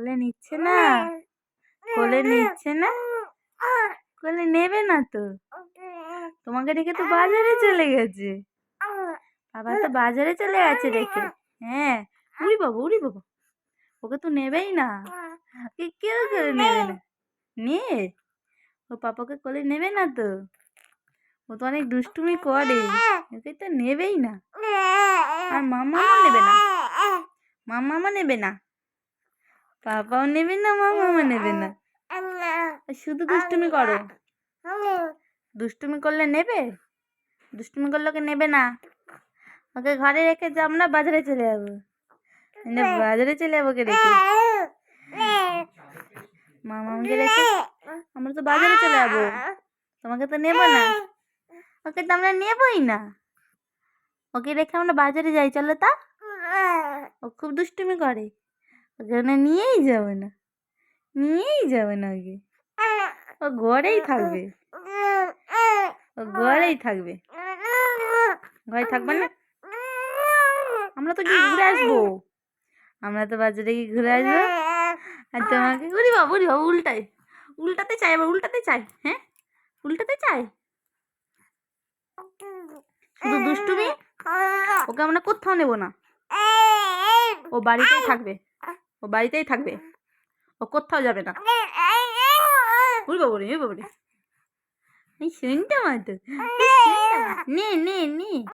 কোলে নিচ্ছে না? কোলে নিচ্ছে না? কোলে নেবে না তো? তোমাকে রেখে তো বাজারে চলে গেছে। বাবা তো বাজারে চলে গেছে রেখে হ্যাঁ উড়ি বাবা উড়ি বাবা ওকে তো নেবেই না। ওকে কেউ করে নেবে না? নে ও পাপাকে কোলে নেবে না তো? ও তো অনেক দুষ্টুমি করে। ওকে তো নেবেই না। আর মামাও নেবে না? মামামা নেবে না? পাপাও নেবে না মামামা নেবে না। শুধু দুষ্টুমি করো। দুষ্টুমি করলে নেবে? দুষ্টুমি করলে ওকে নেবে না? ওকে ঘরে রেখে যে আমরা বাজারে চলে যাব। না, বাজারে চলে যাব ওকে রেখে। মামা মামাকে রেখে আমরা তো বাজারে চলে যাব। তোমাকে তো নেব না। ওকে তো আমরা নেবই না। ওকে রেখে আমরা বাজারে যাই চলো তা। ও খুব দুষ্টুমি করে। আমরা নিয়েই যাবে না। নিয়েই যাবে না ওকে ও ঘরেই থাকবে। ও ঘরেই থাকবে। ঘরে থাকবে না? আমরা তো গিয়ে ঘুরে আসব? আমরা তো বাজারে গিয়ে ঘুরে আসব। আর তোমাকে উড়ি বাবু উড়ি বাবু উল্টাই উল্টাতে চাই আবার উল্টাতে চাই হ্যাঁ? উল্টাতে চাই? শুধু দুষ্টুমি? ওকে আমরা কোথাও নেব না। ও বাড়িতেই থাকবে। ও বাড়িতেই থাকবে? ও কোথাও যাবে না? উড়ি বাবু রে উড়ি বাবু রে এই শুনতে মতো নে নে নে।